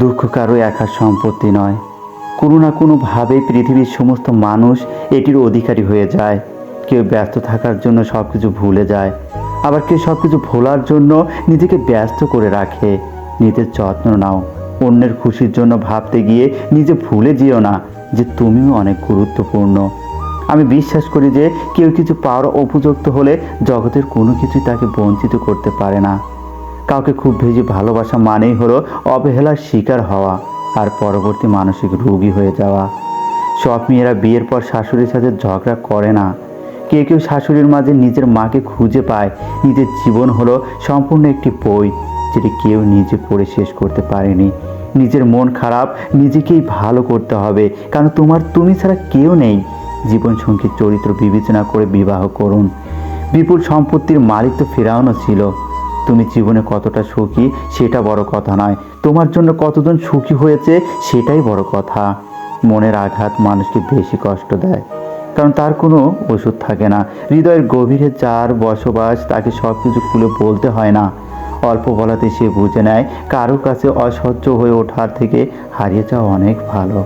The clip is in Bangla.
দুঃখ কারও একার সম্পত্তি নয়। কোনো না কোনোভাবে পৃথিবীর সমস্ত মানুষ এটির অধিকারী হয়ে যায়। কেউ ব্যস্ত থাকার জন্য সব কিছু ভুলে যায়। আবার কেউ সব কিছু ভোলার জন্য নিজেকে ব্যস্ত করে রাখে। নিজের যত্ন নাও। অন্যের খুশির জন্য ভাবতে গিয়ে নিজে ভুলে যেও না যে তুমিও অনেক গুরুত্বপূর্ণ। আমি বিশ্বাস করি যে কেউ কিছু পাওয়ার উপযুক্ত হলে জগতের কোনো কিছুই তাকে বঞ্চিত করতে পারে না। কাউকে খুব বেশি ভালোবাসা মানেই হলো অবহেলার শিকার হওয়া আর পরবর্তী মানসিক রোগী হয়ে যাওয়া। সব মেয়েরা বিয়ের পর শাশুড়ির সাথে ঝগড়া করে না। কেউ কেউ শাশুড়ির মাঝে নিজের মাকে খুঁজে পায়। নিজের জীবন হলো সম্পূর্ণ একটি বই যেটি কেউ নিজে পড়ে শেষ করতে পারেনি। নিজের মন খারাপ, নিজেকেই ভালো করতে হবে। কারণ তোমার তুমি ছাড়া কেউ নেই। জীবন সঙ্গীর চরিত্র বিবেচনা করে বিবাহ করুন। বিপুল সম্পত্তির মালিক তো ফেরাউনও ছিল। তুমি জীবনে কতটা সুখী, সেটা বড় কথা নয়। তোমার জন্য কতজন সুখী হয়েছে, সেটাই বড় কথা। মনের আঘাত মানুষকে বেশি কষ্ট দেয়, কারণ তার কোনো ওষুধ থাকে না। হৃদয়ের গভীরে যার বসবাস, তাকে সব কিছু খুলে বলতে হয় না। অল্প বলাতে সে বুঝে নেয়, কারও কাছে অসহ্য হয়ে ওঠার থেকে হারিয়ে যাওয়া অনেক ভালো।